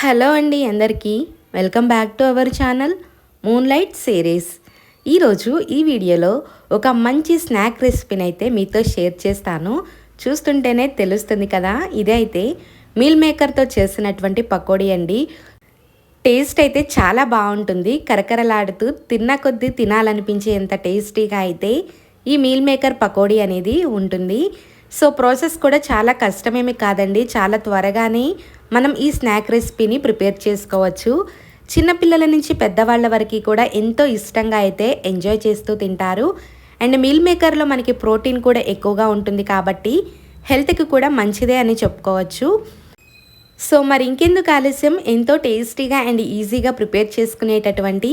Hello అండి అందరికీ. Welcome back to our channel moon light series ఈరోజు ఈ వీడియోలో ఒక మంచి స్నాక్ రెసిపీని అయితే మీతో షేర్ చేస్తాను. చూస్తుంటేనే తెలుస్తుంది కదా ఇదే అయితే మీల్ మేకర్తో చేసినటువంటి పకోడీ అండి. టేస్ట్ అయితే చాలా బాగుంటుంది. కరకరలాడుతూ తిన్న కొద్దీ తినాలనిపించేంత టేస్టీగా అయితే ఈ మీల్ మేకర్ పకోడీ అనేది ఉంటుంది. సో ప్రాసెస్ కూడా చాలా కష్టమేమి కాదండి. చాలా త్వరగానే మనం ఈ స్నాక్ రెసిపీని ప్రిపేర్ చేసుకోవచ్చు. చిన్నపిల్లల నుంచి పెద్దవాళ్ళ వరకు కూడా ఎంతో ఇష్టంగా అయితే ఎంజాయ్ చేస్తూ తింటారు. అండ్ మీల్ మేకర్లో మనకి ప్రోటీన్ కూడా ఎక్కువగా ఉంటుంది కాబట్టి హెల్త్కి కూడా మంచిదే అని చెప్పుకోవచ్చు. సో మరి ఇంకెందుకు ఆలస్యం? ఎంతో టేస్టీగా అండ్ ఈజీగా ప్రిపేర్ చేసుకునేటటువంటి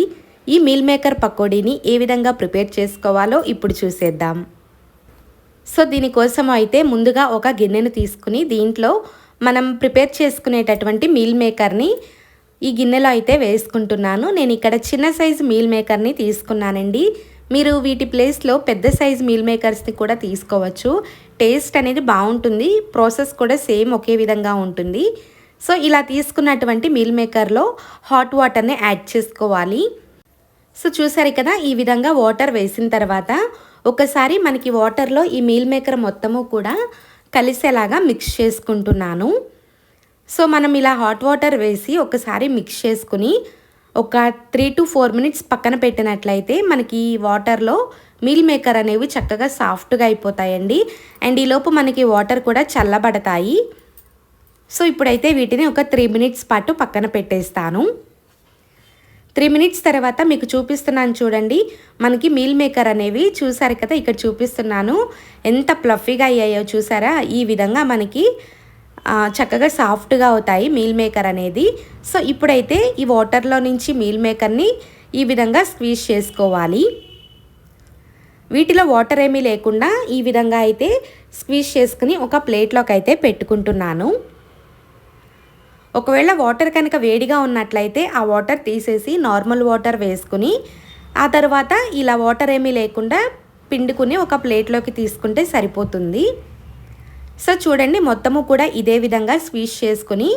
ఈ మీల్ మేకర్ పకోడీని ఏ విధంగా ప్రిపేర్ చేసుకోవాలో ఇప్పుడు చూసేద్దాం. సో దీనికోసం అయితే ముందుగా ఒక గిన్నెను తీసుకుని దీంట్లో మనం ప్రిపేర్ చేసుకునేటటువంటి మీల్ మేకర్ని ఈ గిన్నెలో అయితే వేసుకుంటున్నాను. నేను ఇక్కడ చిన్న సైజు మీల్ మేకర్ని తీసుకున్నానండి. మీరు వీటి ప్లేస్లో పెద్ద సైజు మీల్ మేకర్స్ని కూడా తీసుకోవచ్చు. టేస్ట్ అనేది బాగుంటుంది. ప్రాసెస్ కూడా సేమ్ ఒకే విధంగా ఉంటుంది. సో ఇలా తీసుకున్నటువంటి మీల్ మేకర్లో హాట్ వాటర్ని యాడ్ చేసుకోవాలి. సో చూసారు కదా ఈ విధంగా వాటర్ వేసిన తర్వాత ఒకసారి మనకి వాటర్లో ఈ మీల్ మేకర్ మొత్తము కూడా కలిసేలాగా మిక్స్ చేసుకుంటున్నాను. సో మనం ఇలా హాట్ వాటర్ వేసి ఒకసారి మిక్స్ చేసుకుని ఒక త్రీ టు ఫోర్ మినిట్స్ పక్కన పెట్టినట్లయితే మనకి ఈ వాటర్లో మీల్ మేకర్ అనేవి చక్కగా సాఫ్ట్గా అయిపోతాయండి. అండ్ ఈలోపు మనకి వాటర్ కూడా చల్లబడతాయి. సో ఇప్పుడైతే వీటిని ఒక త్రీ మినిట్స్ పాటు పక్కన పెట్టేస్తాను. త్రీ మినిట్స్ తర్వాత మీకు చూపిస్తున్నాను చూడండి. మనకి మీల్ మేకర్ అనేవి చూసారు కదా ఇక్కడ చూపిస్తున్నాను. ఎంత ప్లఫీగా అయ్యాయో చూసారా? ఈ విధంగా మనకి చక్కగా సాఫ్ట్గా అవుతాయి మీల్ మేకర్ అనేది. సో ఇప్పుడైతే ఈ వాటర్లో నుంచి మీల్ మేకర్ని ఈ విధంగా స్క్వీజ్ చేసుకోవాలి. వీటిలో వాటర్ ఏమీ లేకుండా ఈ విధంగా అయితే స్క్వీజ్ చేసుకుని ఒక ప్లేట్లోకి అయితే పెట్టుకుంటున్నాను. ఒకవేళ వాటర్ కనుక వేడిగా ఉన్నట్లయితే ఆ వాటర్ తీసేసి నార్మల్ వాటర్ వేసుకుని ఆ తర్వాత ఇలా వాటర్ ఏమీ లేకుండా పిండుకుని ఒక ప్లేట్లోకి తీసుకుంటే సరిపోతుంది. సో చూడండి మొత్తము కూడా ఇదే విధంగా స్వీష్ చేసుకుని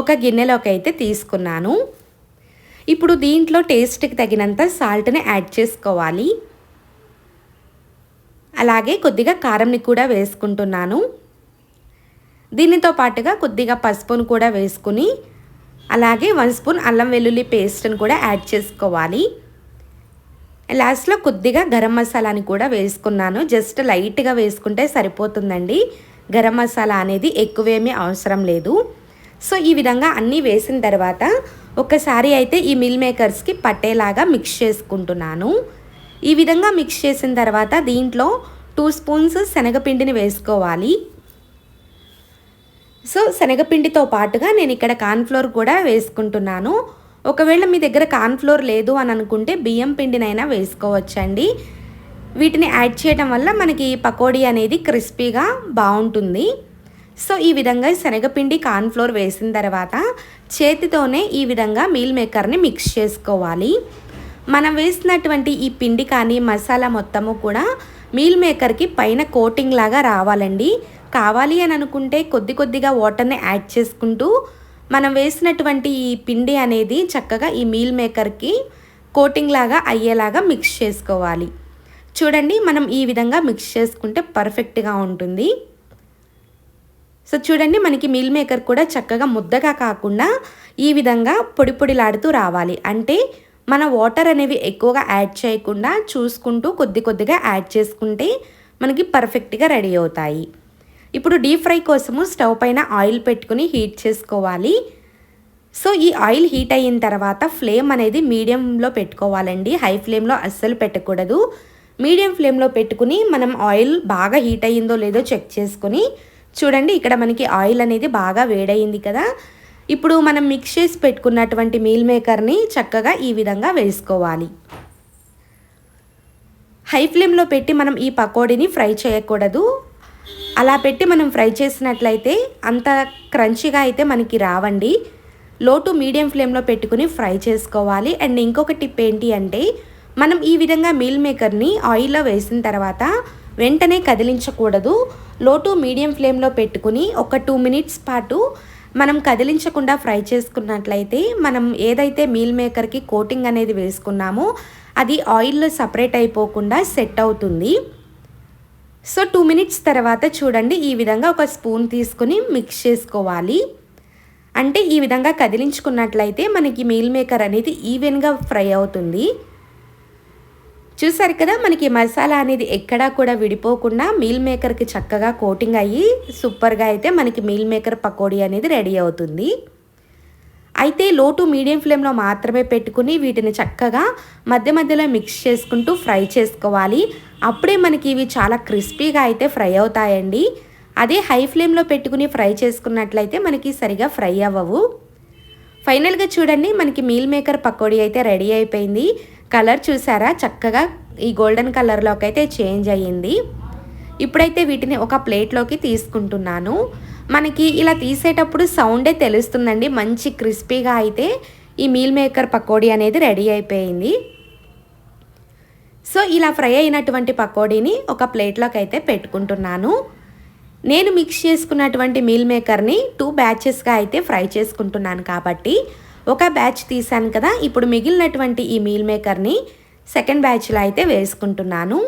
ఒక గిన్నెలోకి అయితే తీసుకున్నాను. ఇప్పుడు దీంట్లో టేస్ట్కి తగినంత సాల్ట్ని యాడ్ చేసుకోవాలి. అలాగే కొద్దిగా కారంని కూడా వేసుకుంటున్నాను. దీనితో పాటుగా కొద్దిగా పసుపును కూడా వేసుకుని అలాగే వన్ స్పూన్ అల్లం వెల్లుల్లి పేస్ట్ని కూడా యాడ్ చేసుకోవాలి. లాస్ట్లో కొద్దిగా గరం మసాలాని కూడా వేసుకున్నాను. జస్ట్ లైట్గా వేసుకుంటే సరిపోతుందండి. గరం మసాలా అనేది ఎక్కువేమీ అవసరం లేదు. సో ఈ విధంగా అన్నీ వేసిన తర్వాత ఒకసారి అయితే ఈ మిల్ మేకర్స్కి పట్టేలాగా మిక్స్ చేసుకుంటున్నాను. ఈ విధంగా మిక్స్ చేసిన తర్వాత దీంట్లో టూ స్పూన్స్ శనగపిండిని వేసుకోవాలి. సో శనగపిండితో పాటుగా నేను ఇక్కడ కార్న్ఫ్లోర్ కూడా వేసుకుంటున్నాను. ఒకవేళ మీ దగ్గర కార్న్ఫ్లోర్ లేదు అని అనుకుంటే బియ్యం పిండినైనా వేసుకోవచ్చండి. వీటిని యాడ్ చేయడం వల్ల మనకి పకోడీ అనేది క్రిస్పీగా బాగుంటుంది. సో ఈ విధంగా శనగపిండి కార్న్ఫ్లోర్ వేసిన తర్వాత చేతితోనే ఈ విధంగా మీల్ మేకర్ని మిక్స్ చేసుకోవాలి. మనం వేసినటువంటి ఈ పిండి కానీ మసాలా మొత్తము కూడా మీల్ మేకర్కి పైన కోటింగ్ లాగా రావాలండి. కావాలి అని అనుకుంటే కొద్ది కొద్దిగా వాటర్ని యాడ్ చేసుకుంటూ మనం వేసినటువంటి ఈ పిండి అనేది చక్కగా ఈ మీల్ మేకర్కి కోటింగ్ లాగా అయ్యేలాగా మిక్స్ చేసుకోవాలి. చూడండి మనం ఈ విధంగా మిక్స్ చేసుకుంటే పర్ఫెక్ట్గా ఉంటుంది. సో చూడండి మనకి మీల్ మేకర్ కూడా చక్కగా ముద్దగా కాకుండా ఈ విధంగా పొడి పొడిలాడుతూ రావాలి. అంటే మన వాటర్ అనేవి ఎక్కువగా యాడ్ చేయకుండా చూసుకుంటూ కొద్ది కొద్దిగా యాడ్ చేసుకుంటే మనకి పర్ఫెక్ట్గా రెడీ అవుతాయి. ఇప్పుడు డీప్ ఫ్రై కోసము స్టవ్ పైన ఆయిల్ పెట్టుకుని హీట్ చేసుకోవాలి. సో ఈ ఆయిల్ హీట్ అయిన తర్వాత ఫ్లేమ్ అనేది మీడియంలో పెట్టుకోవాలండి. హై ఫ్లేమ్లో అస్సలు పెట్టకూడదు. మీడియం ఫ్లేమ్లో పెట్టుకుని మనం ఆయిల్ బాగా హీట్ అయ్యిందో లేదో చెక్ చేసుకొని చూడండి ఇక్కడ మనకి ఆయిల్ అనేది బాగా వేడయింది కదా. ఇప్పుడు మనం మిక్స్ చేసి పెట్టుకున్నటువంటి మీల్ మేకర్ని చక్కగా ఈ విధంగా వేసుకోవాలి. హై ఫ్లేమ్లో పెట్టి మనం ఈ పకోడీని ఫ్రై చేయకూడదు. అలా పెట్టి మనం ఫ్రై చేసినట్లయితే అంత క్రంచిగా అయితే మనకి రావండి. లో టు మీడియం ఫ్లేమ్లో పెట్టుకుని ఫ్రై చేసుకోవాలి. అండ్ ఇంకొక టిప్ ఏంటి అంటే మనం ఈ విధంగా మీల్ మేకర్ని ఆయిల్లో వేసిన తర్వాత వెంటనే కదిలించకూడదు. లో టు మీడియం ఫ్లేమ్లో పెట్టుకుని ఒక టూ మినిట్స్ పాటు మనం కదిలించకుండా ఫ్రై చేసుకున్నట్లయితే మనం ఏదైతే మీల్ మేకర్కి కోటింగ్ అనేది వేసుకున్నామో అది ఆయిల్లో సపరేట్ అయిపోకుండా సెట్ అవుతుంది. సో టూ మినిట్స్ తర్వాత చూడండి ఈ విధంగా ఒక స్పూన్ తీసుకుని మిక్స్ చేసుకోవాలి. అంటే ఈ విధంగా కదిలించుకున్నట్లయితే మనకి మీల్ మేకర్ అనేది ఈవెన్గా ఫ్రై అవుతుంది. చూసారు కదా మనకి మసాలా అనేది ఎక్కడా కూడా విడిపోకుండా మీల్ మేకర్కి చక్కగా కోటింగ్ అయ్యి సూపర్గా అయితే మనకి మీల్ మేకర్ పకోడీ అనేది రెడీ అవుతుంది. అయితే లో టు మీడియం ఫ్లేమ్లో మాత్రమే పెట్టుకుని వీటిని చక్కగా మధ్య మధ్యలో మిక్స్ చేసుకుంటూ ఫ్రై చేసుకోవాలి. అప్పుడే మనకి ఇవి చాలా క్రిస్పీగా అయితే ఫ్రై అవుతాయండి. అదే హై ఫ్లేమ్లో పెట్టుకుని ఫ్రై చేసుకున్నట్లయితే మనకి సరిగా ఫ్రై అవ్వవు. ఫైనల్గా చూడండి మనకి మీల్ మేకర్ పకోడీ అయితే రెడీ అయిపోయింది. కలర్ చూసారా? చక్కగా ఈ గోల్డెన్ కలర్లోకి అయితే చేంజ్ అయ్యింది. ఇప్పుడైతే వీటిని ఒక ప్లేట్లోకి తీసుకుంటున్నాను. మనకి ఇలా తీసేటప్పుడు సౌండే తెలుస్తుందండి. మంచి క్రిస్పీగా అయితే ఈ మీల్ మేకర్ పకోడీ అనేది రెడీ అయిపోయింది. సో ఇలా ఫ్రై అయినటువంటి పకోడీని ఒక ప్లేట్లోకి అయితే పెట్టుకుంటున్నాను. నేను మిక్స్ చేసుకున్నటువంటి మీల్ మేకర్ని టూ బ్యాచెస్గా అయితే ఫ్రై చేసుకుంటున్నాను కాబట్టి ఒక బ్యాచ్ తీసాను కదా. ఇప్పుడు మిగిలినటువంటి ఈ మీల్ మేకర్ని సెకండ్ బ్యాచ్లో అయితే వేసుకుంటున్నాను.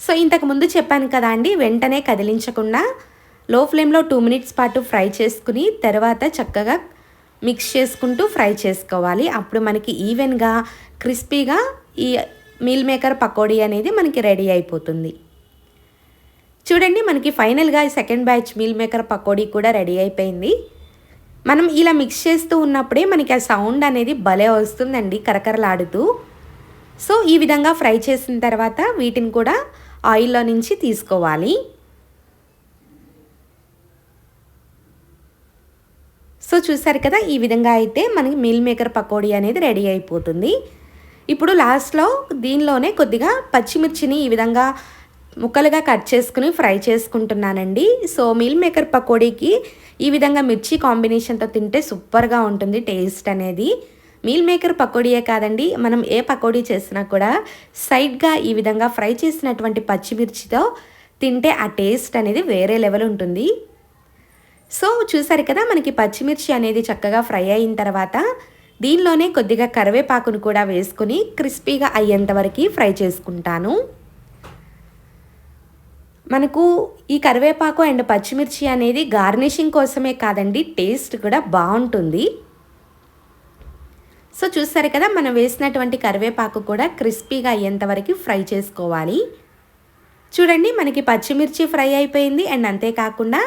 సో ఇంతకు ముందు చెప్పాను కదా అండి వెంటనే కదిలించకుండా లో ఫ్లేమ్లో టూ మినిట్స్ పాటు ఫ్రై చేసుకుని తర్వాత చక్కగా మిక్స్ చేసుకుంటూ ఫ్రై చేసుకోవాలి. అప్పుడు మనకి ఈవెన్గా క్రిస్పీగా ఈ మీల్ మేకర్ పకోడీ అనేది మనకి రెడీ అయిపోతుంది. చూడండి మనకి ఫైనల్గా second batch meal maker pakodi కూడా రెడీ అయిపోయింది. మనం ఇలా మిక్స్ చేస్తూ ఉన్నప్పుడే మనకి ఆ సౌండ్ అనేది భలే వస్తుందండి కరకరలాడుతూ. సో ఈ విధంగా ఫ్రై చేసిన తర్వాత వీటిని కూడా ఆయిల్లో నుంచి తీసుకోవాలి. సో చూసారు కదా ఈ విధంగా అయితే మనకి మీల్ మేకర్ పకోడీ అనేది రెడీ అయిపోతుంది. ఇప్పుడు లాస్ట్లో దీనిలోనే కొద్దిగా పచ్చిమిర్చిని ఈ విధంగా ముక్కలుగా కట్ చేసుకుని ఫ్రై చేసుకుంటున్నానండి. సో మీల్ మేకర్ పకోడీకి ఈ విధంగా మిర్చి కాంబినేషన్తో తింటే సూపర్గా ఉంటుంది టేస్ట్ అనేది. మీల్ మేకర్ పకోడీయే కాదండి మనం ఏ పకోడీ చేసినా కూడా సైడ్గా ఈ విధంగా ఫ్రై చేసినటువంటి పచ్చిమిర్చితో తింటే ఆ టేస్ట్ అనేది వేరే లెవెల్ ఉంటుంది. సో చూసారు కదా మనకి పచ్చిమిర్చి అనేది చక్కగా ఫ్రై అయిన తర్వాత దీనిలోనే కొద్దిగా కరివేపాకును కూడా వేసుకుని క్రిస్పీగా అయ్యేంత వరకు ఫ్రై చేసుకుంటాను. మనకు ఈ కరివేపాకు అండ్ పచ్చిమిర్చి అనేది గార్నిషింగ్ కోసమే కాదండి టేస్ట్ కూడా బాగుంటుంది. సో చూసారు కదా మనం వేసినటువంటి కరివేపాకు కూడా క్రిస్పీగా అయ్యేంత వరకు ఫ్రై చేసుకోవాలి. చూడండి మనకి పచ్చిమిర్చి ఫ్రై అయిపోయింది. అండ్ అంతేకాకుండా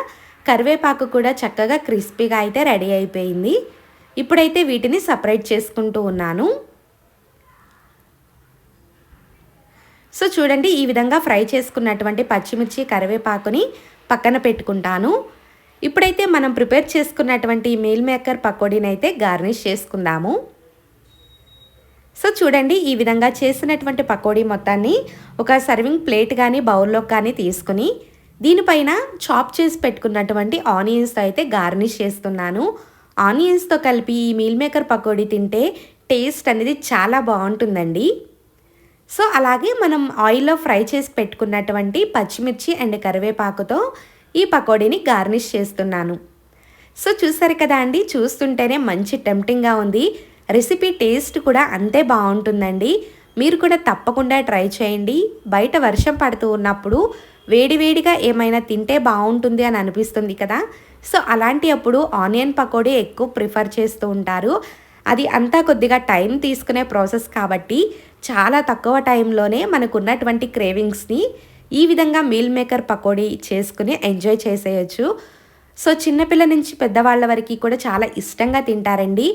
కరివేపాకు కూడా చక్కగా క్రిస్పీగా అయితే రెడీ అయిపోయింది. ఇప్పుడైతే వీటిని సపరేట్ చేసుకుంటూ ఉన్నాను. సో చూడండి ఈ విధంగా ఫ్రై చేసుకున్నటువంటి పచ్చిమిర్చి కరివేపాకుని పక్కన పెట్టుకుంటాను. ఇప్పుడైతే మనం ప్రిపేర్ చేసుకున్నటువంటి మీల్ మేకర్ పకోడీని అయితే గార్నిష్ చేసుకుందాము. సో చూడండి ఈ విధంగా చేసినటువంటి పకోడీ మొత్తాన్ని ఒక సర్వింగ్ ప్లేట్ కానీ బౌల్లో కానీ తీసుకుని దీనిపైన చాప్ చేసి పెట్టుకున్నటువంటి ఆనియన్స్తో అయితే గార్నిష్ చేస్తున్నాను. ఆనియన్స్తో కలిపి ఈ మీల్ మేకర్ పకోడీ తింటే టేస్ట్ అనేది చాలా బాగుంటుందండి. సో అలాగే మనం ఆయిల్లో ఫ్రై చేసి పెట్టుకున్నటువంటి పచ్చిమిర్చి అండ్ కరివేపాకుతో ఈ పకోడీని గార్నిష్ చేస్తున్నాను. సో చూసారు కదా అండి చూస్తుంటేనే మంచి టెంప్టింగ్గా ఉంది. రెసిపీ టేస్ట్ కూడా అంతే బాగుంటుందండి. మీరు కూడా తప్పకుండా ట్రై చేయండి. బయట వర్షం పడుతూ ఉన్నప్పుడు వేడివేడిగా ఏమైనా తింటే బాగుంటుంది అని అనిపిస్తుంది కదా. సో అలాంటి అప్పుడు ఆనియన్ పకోడీ ఎక్కువ ప్రిఫర్ చేస్తూ ఉంటారు. అది అంతా కొద్దిగా టైం తీసుకునే ప్రాసెస్ కాబట్టి చాలా తక్కువ టైంలోనే మనకున్నటువంటి క్రేవింగ్స్ని ఈ విధంగా మీల్ మేకర్ పకోడీ చేసుకుని ఎంజాయ్ చేసేయచ్చు. సో చిన్నపిల్ల నుంచి పెద్దవాళ్ళ వరకు కూడా చాలా ఇష్టంగా తింటారండి.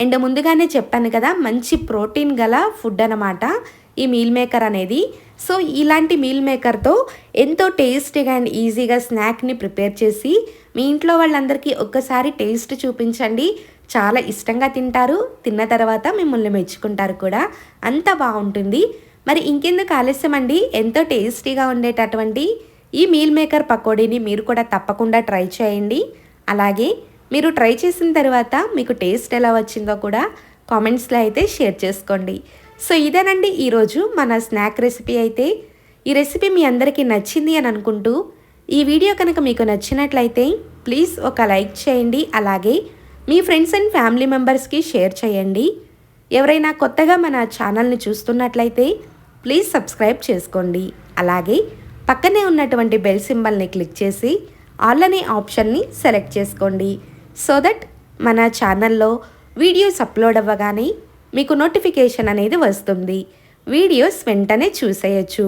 అండ్ ముందుగానే చెప్పాను కదా మంచి ప్రోటీన్ గల ఫుడ్ అనమాట ఈ మీల్ మేకర్ అనేది. సో ఇలాంటి మీల్ మేకర్తో ఎంతో టేస్టీగా అండ్ ఈజీగా స్నాక్ని ప్రిపేర్ చేసి మీ ఇంట్లో వాళ్ళందరికీ ఒక్కసారి టేస్ట్ చూపించండి. చాలా ఇష్టంగా తింటారు. తిన్న తర్వాత మిమ్మల్ని మెచ్చుకుంటారు కూడా. అంత బాగుంటుంది. మరి ఇంకెందుకు ఆలస్యం అండి? ఎంతో టేస్టీగా ఉండేటటువంటి ఈ మీల్ మేకర్ పకోడీని మీరు కూడా తప్పకుండా ట్రై చేయండి. అలాగే మీరు ట్రై చేసిన తర్వాత మీకు టేస్ట్ ఎలా వచ్చిందో కూడా కామెంట్స్లో అయితే షేర్ చేసుకోండి. సో ఇదేనండి ఈరోజు మన స్నాక్ రెసిపీ అయితే. ఈ రెసిపీ మీ అందరికీ నచ్చింది అని అనుకుంటూ ఈ వీడియో కనుక మీకు నచ్చినట్లయితే ప్లీజ్ ఒక లైక్ చేయండి. అలాగే మీ ఫ్రెండ్స్ అండ్ ఫ్యామిలీ మెంబర్స్కి షేర్ చేయండి. ఎవరైనా కొత్తగా మన ఛానల్ని చూస్తున్నట్లయితే ప్లీజ్ సబ్స్క్రైబ్ చేసుకోండి. అలాగే పక్కనే ఉన్నటువంటి బెల్ సింబల్ని క్లిక్ చేసి ఆల్ అనే ఆప్షన్ని సెలెక్ట్ చేసుకోండి. సో దట్ మన ఛానల్లో వీడియోస్ అప్లోడ్ అవ్వగానే మీకు నోటిఫికేషన్ అనేది వస్తుంది. వీడియోస్ వెంటనే చూసేయచ్చు.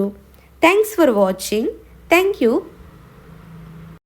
Thanks for watching thank you